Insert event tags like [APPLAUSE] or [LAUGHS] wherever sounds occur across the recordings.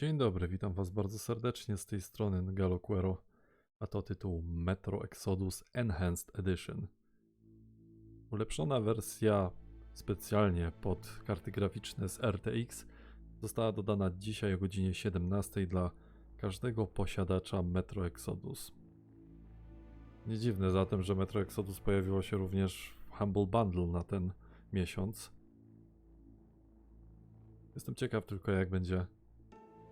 Dzień dobry, witam Was bardzo serdecznie z tej strony Galoquero, a to tytuł Metro Exodus Enhanced Edition. Ulepszona wersja specjalnie pod karty graficzne z RTX została dodana dzisiaj o godzinie 17 dla każdego posiadacza Metro Exodus. Nie dziwne zatem, że Metro Exodus pojawiło się również w Humble Bundle na ten miesiąc. Jestem ciekaw tylko jak będzie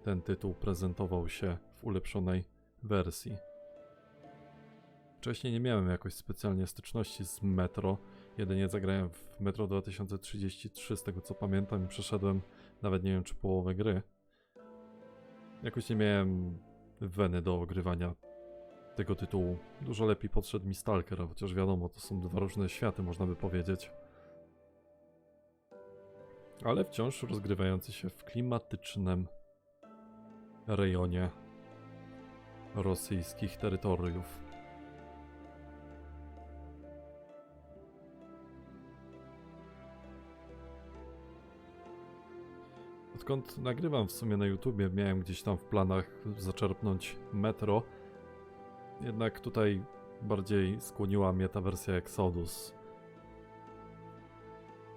ten tytuł prezentował się w ulepszonej wersji. Wcześniej nie miałem jakoś specjalnie styczności z Metro. Jedynie zagrałem w Metro 2033, z tego co pamiętam, i przeszedłem nawet nie wiem czy połowę gry. Jakoś nie miałem weny do ogrywania tego tytułu. Dużo lepiej podszedł mi Stalker, chociaż wiadomo, to są dwa różne światy, można by powiedzieć. Ale wciąż rozgrywający się w klimatycznym rejonie rosyjskich terytoriów. Odkąd nagrywam w sumie na YouTubie, miałem gdzieś tam w planach zaczerpnąć metro. Jednak tutaj bardziej skłoniła mnie ta wersja Exodus.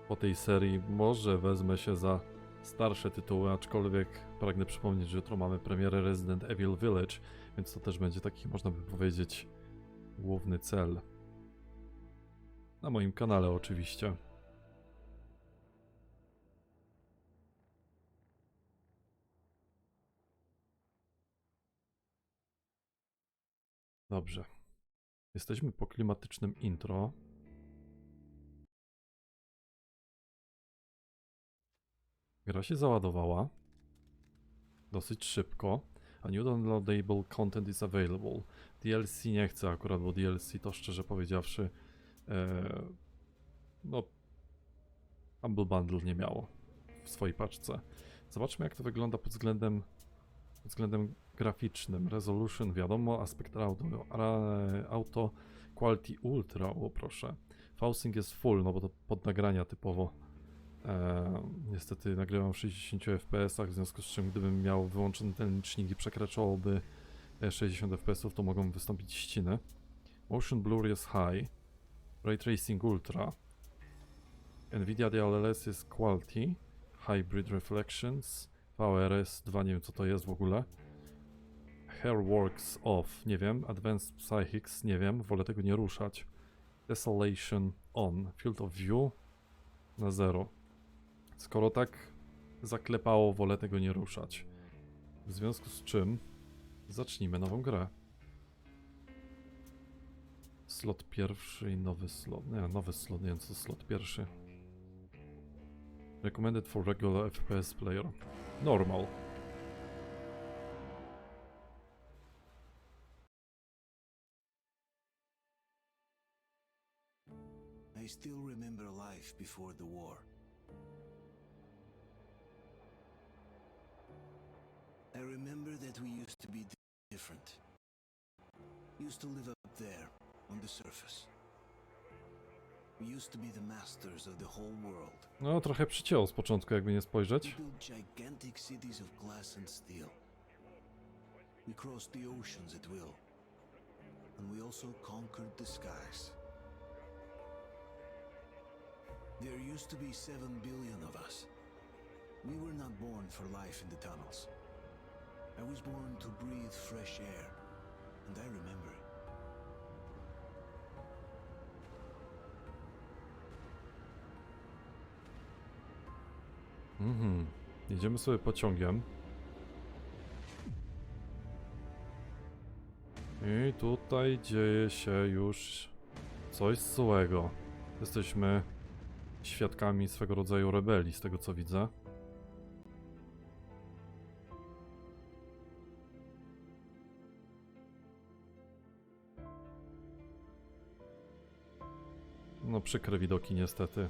Po tej serii może wezmę się za starsze tytuły, aczkolwiek pragnę przypomnieć, że jutro mamy premierę Resident Evil Village, więc to też będzie taki, można by powiedzieć, główny cel. Na moim kanale oczywiście. Dobrze. Jesteśmy po klimatycznym intro. Gra się załadowała dosyć szybko. A new downloadable content is available. DLC nie chcę akurat, bo DLC to szczerze powiedziawszy e, no Humble Bundle nie miało w swojej paczce. Zobaczmy jak to wygląda pod względem pod względem graficznym. Resolution wiadomo, aspect auto, ra- auto quality ultra, o proszę. Faucing jest full, no bo to pod nagrania typowo E, niestety nagrywam w 60 fps, w związku z czym gdybym miał wyłączony ten licznik i przekraczałoby e, 60 fps, to mogą wystąpić ściny. Motion Blur jest high, Ray Tracing Ultra, Nvidia DLSS jest Quality, Hybrid Reflections, VRS 2, nie wiem co to jest w ogóle. Hairworks Off, nie wiem, Advanced Psychics, nie wiem, wolę tego nie ruszać. Desolation On, Field of View na 0. Skoro tak zaklepało, wolę tego nie ruszać. W związku z czym zacznijmy nową grę. Slot pierwszy i nowy slot. Nie, nowy slot, nie wiem co slot pierwszy. Recommended for regular FPS player. Normal. I still remember life before the war. I remember that we used to be di- different. Used to live up there, on the surface. We used to be the masters of the whole world. No, trochę przycięło z początku, jakby nie spojrzeć. We built gigantic cities of glass and steel. We crossed the oceans at will. And we also conquered the skies. There used to be seven billion of us. We were not born for life in the tunnels. I was born to breathe fresh air, and I remember it. Mhm. Jedziemy sobie pociągiem. I tutaj dzieje się już coś złego. Jesteśmy świadkami swego rodzaju rebelii, z tego co widzę. Przykre widoki niestety.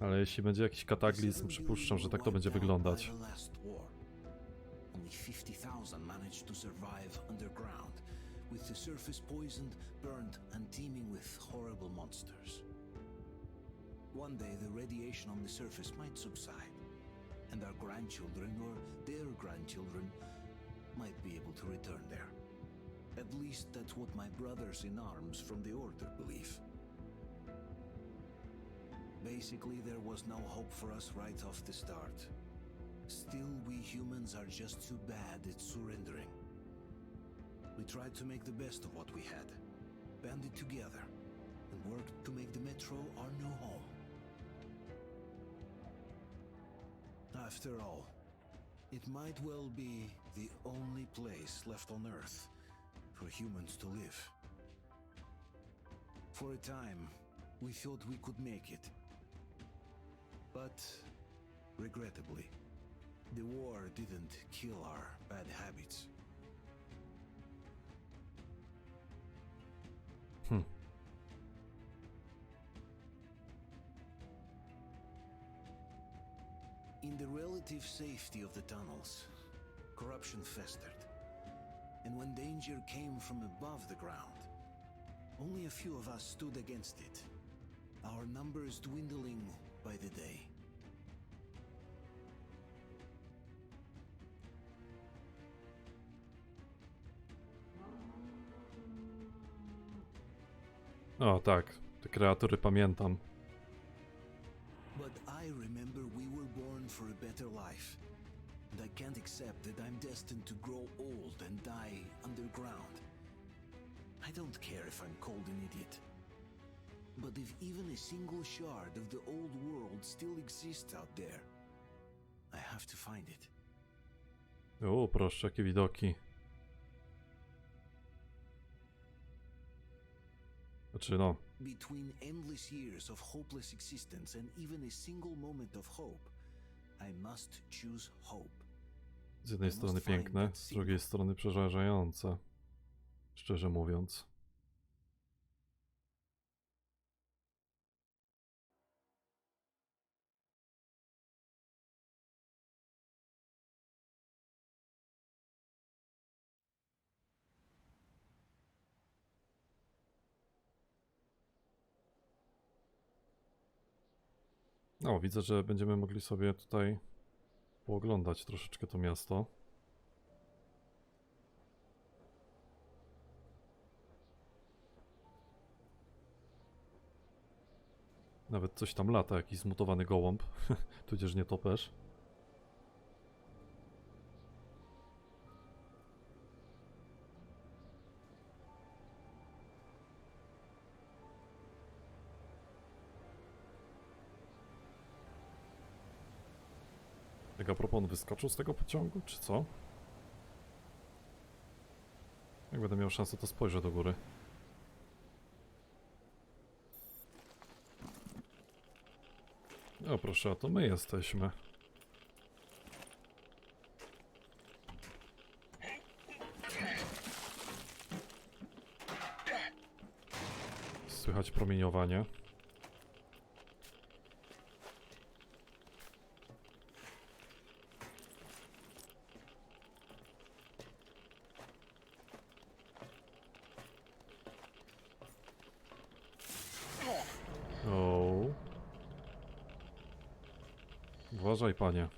Ale jeśli będzie jakiś kataklizm, przypuszczam, że tak to będzie wyglądać. Only 50,000 managed to survive underground, with the surface poisoned, burned, and teeming with horrible monsters. One day the radiation on the surface might subside, and our grandchildren or their grandchildren might be able to return there. At least that's what my brothers in arms from the Order believe. Basically, there was no hope for us right off the start. Still, we humans are just too bad at surrendering. We tried to make the best of what we had, banded together, and worked to make the Metro our new home. After all, it might well be the only place left on Earth for humans to live. For a time, we thought we could make it. But, regrettably, the war didn't kill our bad habits. Hm. In the relative safety of the tunnels, corruption festered. And when danger came from above the ground, only a few of us stood against it, our numbers dwindling by the day. O tak, te kreatury pamiętam. But I remember we were born for a better life. And I can't accept that I'm destined to grow old and die underground. I don't care if I'm called an idiot. But if even a single shard of the old world still exists out there, I have to find it. O, proszę, jakie widoki. Znaczy no, Between endless years of hopeless existence and even a single moment of hope, I must choose hope. z jednej strony piękne, z drugiej strony przerażające. Szczerze mówiąc. O, widzę, że będziemy mogli sobie tutaj pooglądać troszeczkę to miasto. Nawet coś tam lata, jakiś zmutowany gołąb, [LAUGHS] tudzież nie topesz. Propos, on wyskoczył z tego pociągu, czy co? Jak będę miał szansę, to spojrzę do góry. O proszę, a to my jesteśmy. Słychać promieniowanie. O. Uważaj, panie.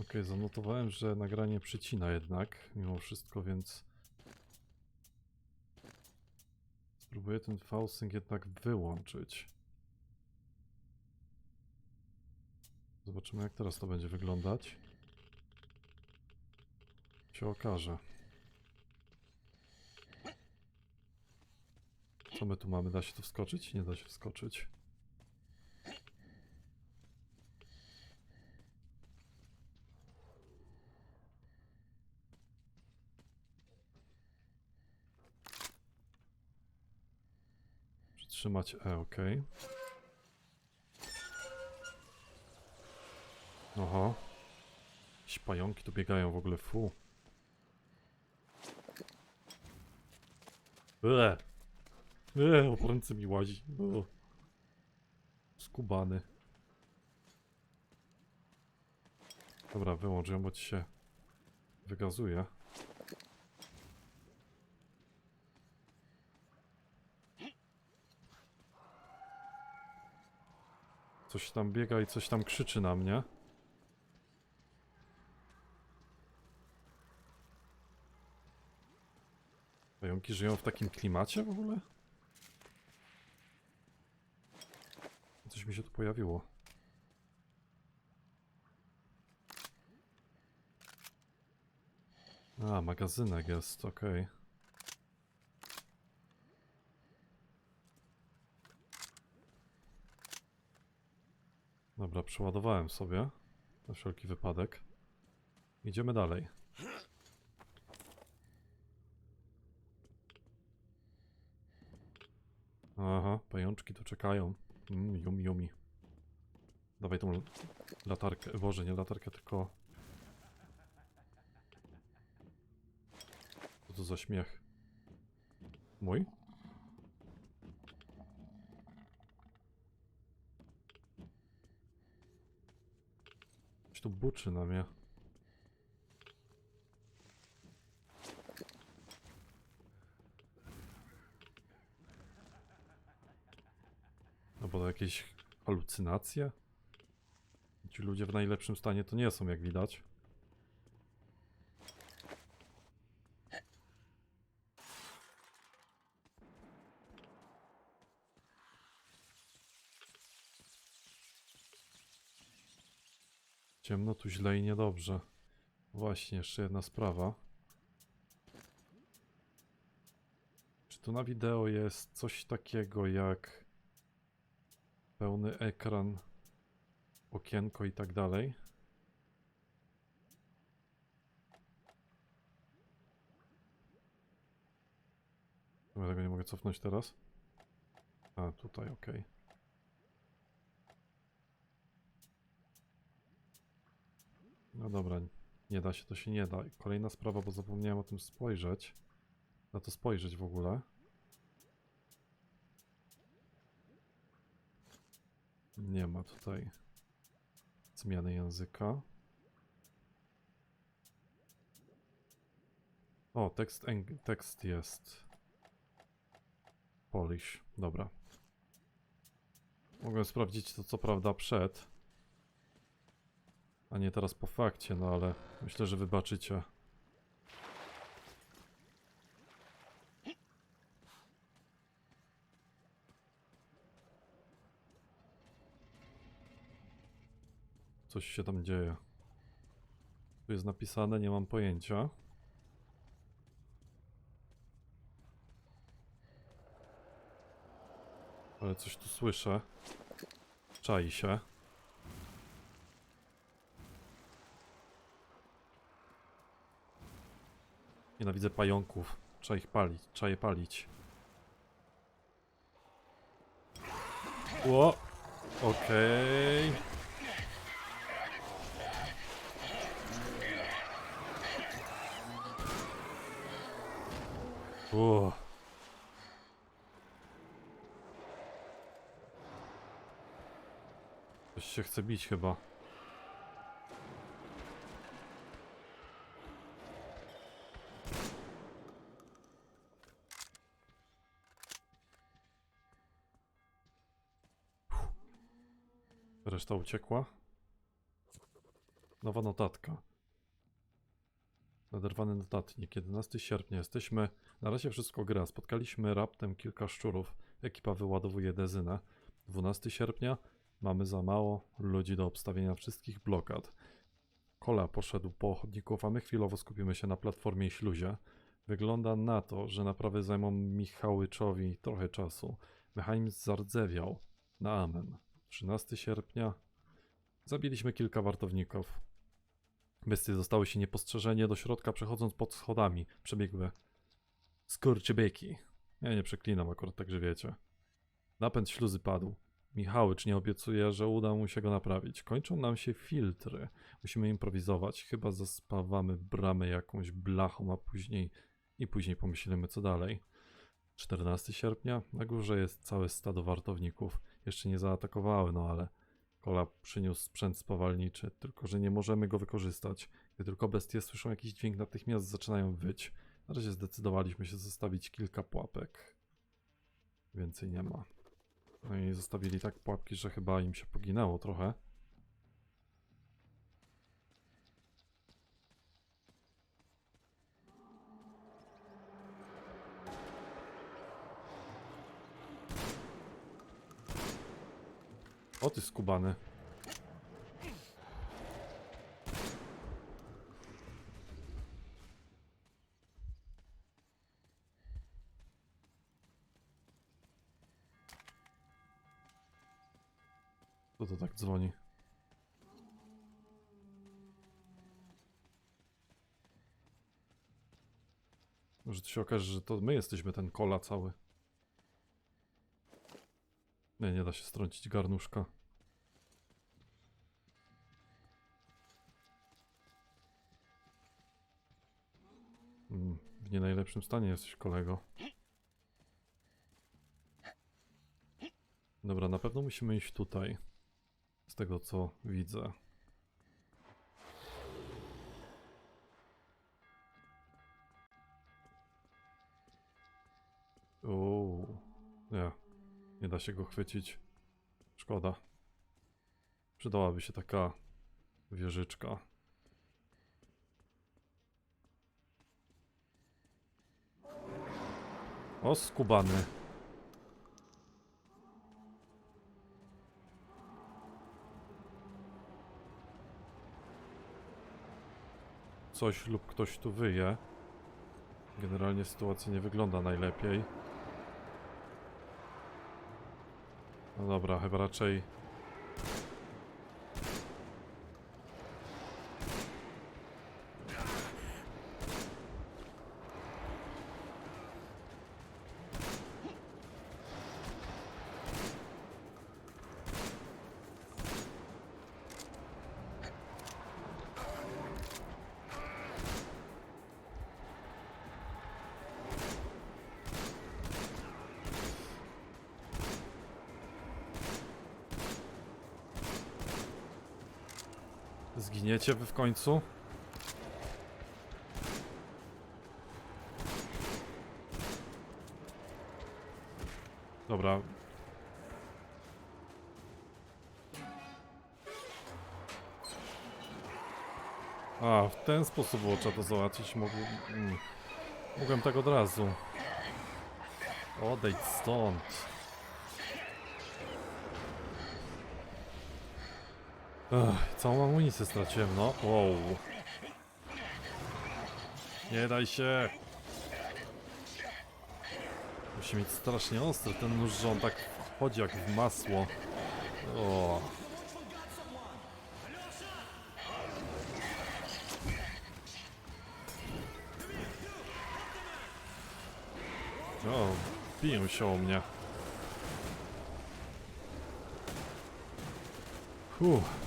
Okej, zanotowałem, że nagranie przycina jednak, mimo wszystko, więc spróbuję ten fausing jednak wyłączyć. Zobaczymy, jak teraz to będzie wyglądać się okaże. Co my tu mamy? Da się tu wskoczyć? Nie da się wskoczyć. Przytrzymać E, ok. Oho. Jakieś pająki tu biegają w ogóle, fu. Eee. Eee, obrońcy mi łazi. O. Skubany. Dobra, wyłącz ją, bo ci się wygazuje. Coś tam biega i coś tam krzyczy na mnie. Pająki żyją w takim klimacie w ogóle? Coś mi się tu pojawiło. A, magazynek jest, okej. Dobra, przeładowałem sobie na wszelki wypadek. Idziemy dalej. Aha, pajączki tu czekają. Mm, yumi, yumi. Dawaj tą latarkę. Boże, nie latarkę, tylko... Co to za śmiech? Mój? Coś tu buczy na mnie. Albo to jakieś halucynacje? Ci ludzie w najlepszym stanie to nie są, jak widać. Ciemno tu źle i niedobrze. Właśnie, jeszcze jedna sprawa. Czy tu na wideo jest coś takiego jak pełny ekran, okienko i tak dalej? Ja tego nie mogę cofnąć teraz. A, tutaj, ok. No dobra, nie da się, to się nie da. Kolejna sprawa, bo zapomniałem o tym spojrzeć. Na to spojrzeć w ogóle. Nie ma tutaj zmiany języka. O, tekst, tekst jest. Polish, dobra. Mogłem sprawdzić to co prawda przed. A nie teraz po fakcie, no ale myślę, że wybaczycie. Coś się tam dzieje. Tu jest napisane, nie mam pojęcia. Ale coś tu słyszę. Czai się. Nienawidzę pająków. Trzeba ich palić, trzeba je palić. Ło! Okej. Ło. Ktoś się chce bić chyba. Reszta uciekła. Nowa notatka. Naderwany notatnik. 11 sierpnia. Jesteśmy. Na razie wszystko gra. Spotkaliśmy raptem kilka szczurów. Ekipa wyładowuje dezynę. 12 sierpnia. Mamy za mało ludzi do obstawienia wszystkich blokad. Kola poszedł po chodników, a my chwilowo skupimy się na platformie i śluzie. Wygląda na to, że naprawy zajmą Michałyczowi trochę czasu. Mechanizm zardzewiał. Na amen. 13 sierpnia. Zabiliśmy kilka wartowników. Bestie zostały się niepostrzeżenie do środka, przechodząc pod schodami. Przebiegły skurczybyki. Ja nie przeklinam akurat, tak że wiecie. Napęd śluzy padł. Michałycz nie obiecuje, że uda mu się go naprawić. Kończą nam się filtry. Musimy improwizować. Chyba zaspawamy bramę jakąś blachą, a później i później pomyślimy co dalej. 14 sierpnia. Na górze jest całe stado wartowników. Jeszcze nie zaatakowały, no ale Kola przyniósł sprzęt spawalniczy, tylko że nie możemy go wykorzystać. Gdy tylko bestie słyszą jakiś dźwięk, natychmiast zaczynają wyć. Na razie zdecydowaliśmy się zostawić kilka pułapek. Więcej nie ma. No i zostawili tak pułapki, że chyba im się poginęło trochę. Ty skubany. Kto to tak dzwoni? Może to się okaże, że to my jesteśmy ten kola cały. Nie, nie da się strącić garnuszka. W nie najlepszym stanie jesteś kolego. Dobra, na pewno musimy iść tutaj. Z tego co widzę. Uuu, nie. Nie da się go chwycić. Szkoda. Przydałaby się taka wieżyczka. O, skubany. Coś lub ktoś tu wyje. Generalnie sytuacja nie wygląda najlepiej. No dobra, chyba raczej. Zginiecie wy w końcu? Dobra. A, w ten sposób było trzeba to załatwić. Mogłem, mm, mogłem tak od razu. Odejdź stąd. Ech, całą amunicję straciłem, no. Wow. Nie daj się. Musi mieć strasznie ostry ten nóż, że on tak wchodzi jak w masło. O. O, biją się o mnie. Fuh.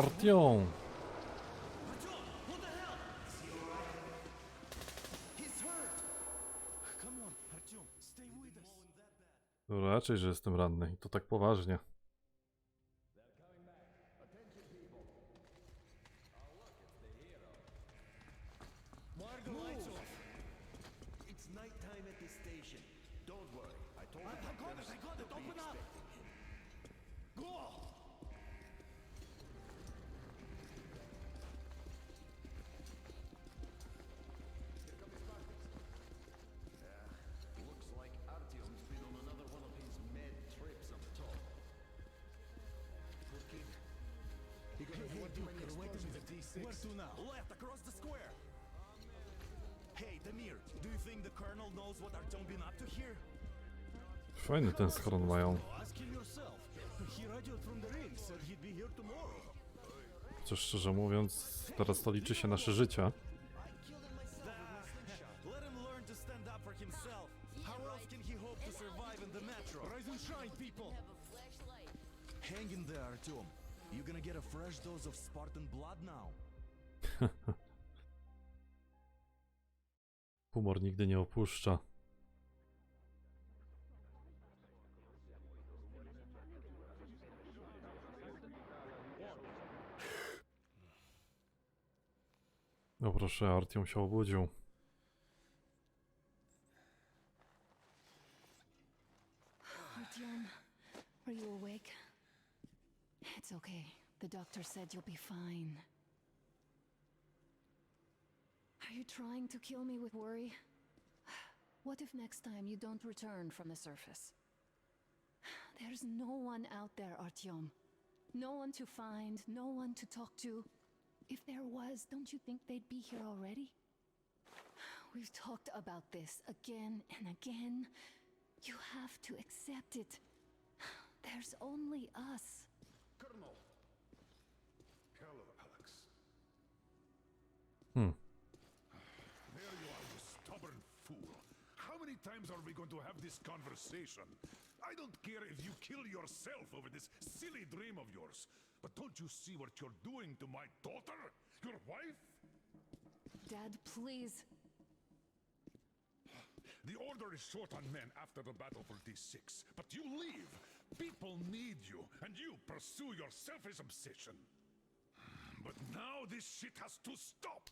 Artyom! No Raczej, że jestem ranny i to tak poważnie. Margo, Where to now? Left, across the square. Hey, Demir, do you think the colonel knows what Artyom been up to here? Fajny ten schron mają. Ask him yourself. He radioed from the ring, said he'd be here tomorrow. Chociaż szczerze mówiąc, teraz to liczy się nasze życie. Let him learn to stand up for himself. How else can he hope to survive in the metro? Rise and shine, people! Hang in there, Artyom. You're gonna get a fresh dose of Spartan blood now. [LAUGHS] Humor nigdy nie opuszcza. No proszę, Artiom się obudził. It's okay. The doctor said you'll be fine. Are you trying to kill me with worry? What if next time you don't return from the surface? There's no one out there, Artyom. No one to find, no one to talk to. If there was, don't you think they'd be here already? We've talked about this again and again. You have to accept it. There's only us. Colonel. Hello, Alex. Hmm. There you are, you stubborn fool. How many times are we going to have this conversation? I don't care if you kill yourself over this silly dream of yours. But don't you see what you're doing to my daughter? Your wife? Dad, please. The Order is short on men after the battle for D6. But you leave. People need you, and you pursue your selfish obsession. But now this shit has to stop.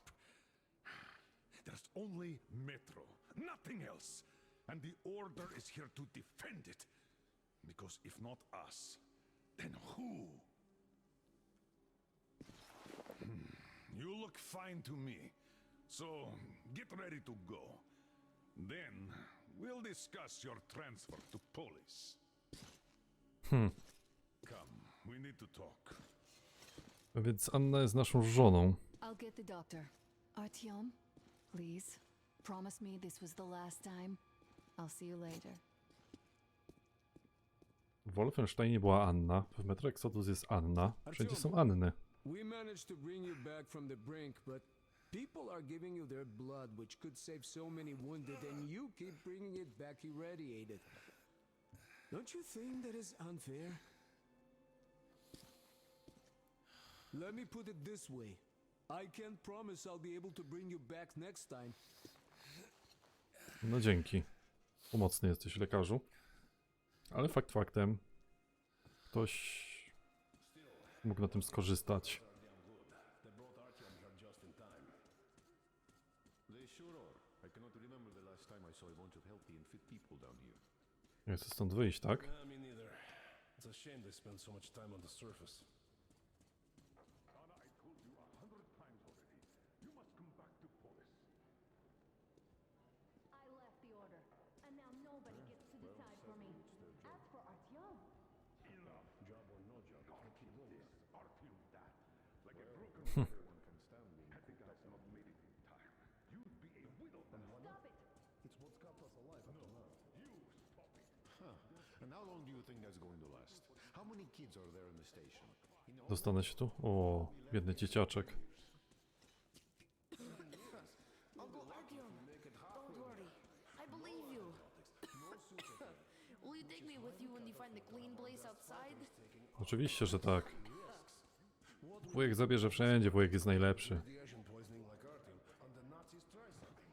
There's only Metro, nothing else. And the Order is here to defend it. Because if not us, then who? Hmm, You look fine to me. So get ready to go. Then we'll discuss your transfer to police. Hmm. Come, we need to talk. A Więc Anna jest naszą żoną. I'll get the doctor. Artyom, please. Promise me this was the last time. I'll see you later. W Wolfensteinie była Anna, w Metro Exodus jest Anna. Wszędzie są Anny. We managed to bring you back from the brink, but people are giving you their blood, which could save so many wounded, and you keep bringing it back irradiated. Don't you think that is unfair? Let me put it this way. I can't promise I'll be able to bring you back next time. No dzięki. Pomocny jesteś lekarzu. Ale fakt faktem, ktoś mógł na tym skorzystać. They sure are. I cannot remember the last time I saw a bunch of healthy and fit people down here. Nie chcę stąd wyjść, tak? Anna, I told you a hundred times already. You must come back to police. I left the order, and now nobody gets to decide for me. As for Artyom, Enough. Job or no job, you can't keep this. Artyom that. Like a broken everyone can stand me. Had the guys not made it in time, you'd be a widow now. stop it! It's what's kept us alive up to now. You stop it. Huh. And how long do you think that's going to last? How many kids are there in the station? Dostanę się tu? O, biedny dzieciaczek. Uncle Artyom, don't worry. I believe you. [LAUGHS] Will you take me with you when you find the clean place outside? Oczywiście, że tak. Wujek zabierze wszędzie, wujek jest najlepszy. The Asian poisoning like Artyom, and the Nazis try something.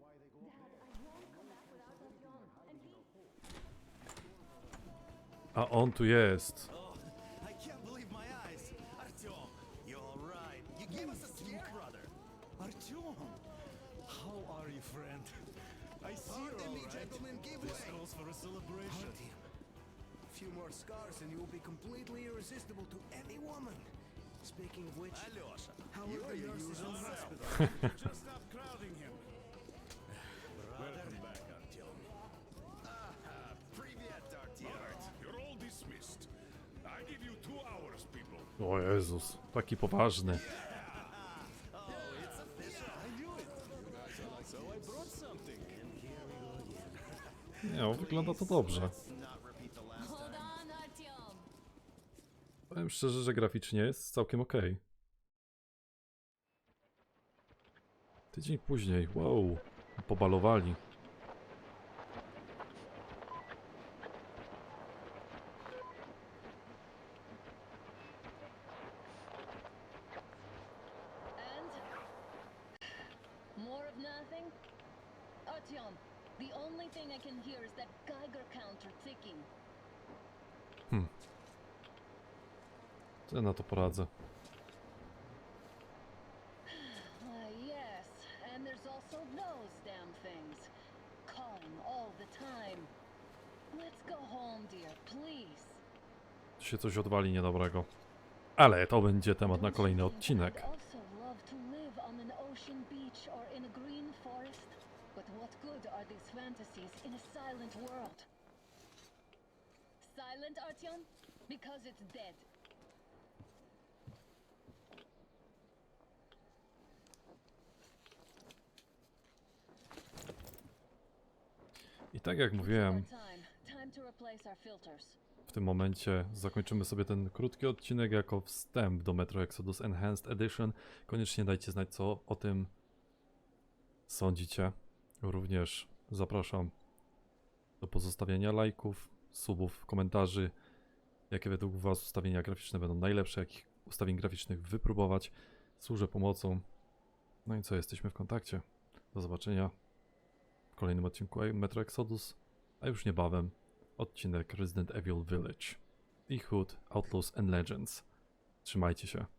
Dad, I won't come back without Artyom. And he... A on tu jest. Oh, I can't believe my eyes. Artyom, you're all right. You gave us a scare, brother. Artyom, how are you, friend? I see you're all right. gentlemen, give this calls a celebration. A few more scars and you will be completely irresistible to any woman. Speaking of which, Alyosha, how are the nurses [LAUGHS] in [LAUGHS] hospital? Just stop crowding him. O Jezus, taki poważny. Nie, o, wygląda to dobrze. Powiem szczerze, że graficznie jest całkiem ok. Tydzień później, wow, pobalowali. Artyom. The only thing I can hear is that Geiger counter ticking. Hmm. Co ja na to poradzę? [SIGHS] Why, yes, and there's also those damn things. Calling all the time. Let's go home, dear, please. Tu się coś odwali niedobrego. Ale to będzie temat na kolejny odcinek. Fantasies in a silent world? Silent, Artyom? Because it's dead. I tak jak mówiłem, w tym momencie zakończymy sobie ten krótki odcinek jako wstęp do Metro Exodus Enhanced Edition. Koniecznie dajcie znać, co o tym sądzicie. Również zapraszam do pozostawiania lajków, subów, komentarzy. Jakie według Was ustawienia graficzne będą najlepsze, jakich ustawień graficznych wypróbować. Służę pomocą. No i co, jesteśmy w kontakcie. Do zobaczenia w kolejnym odcinku Metro Exodus, a już niebawem odcinek Resident Evil Village i Hood Outlaws and Legends. Trzymajcie się.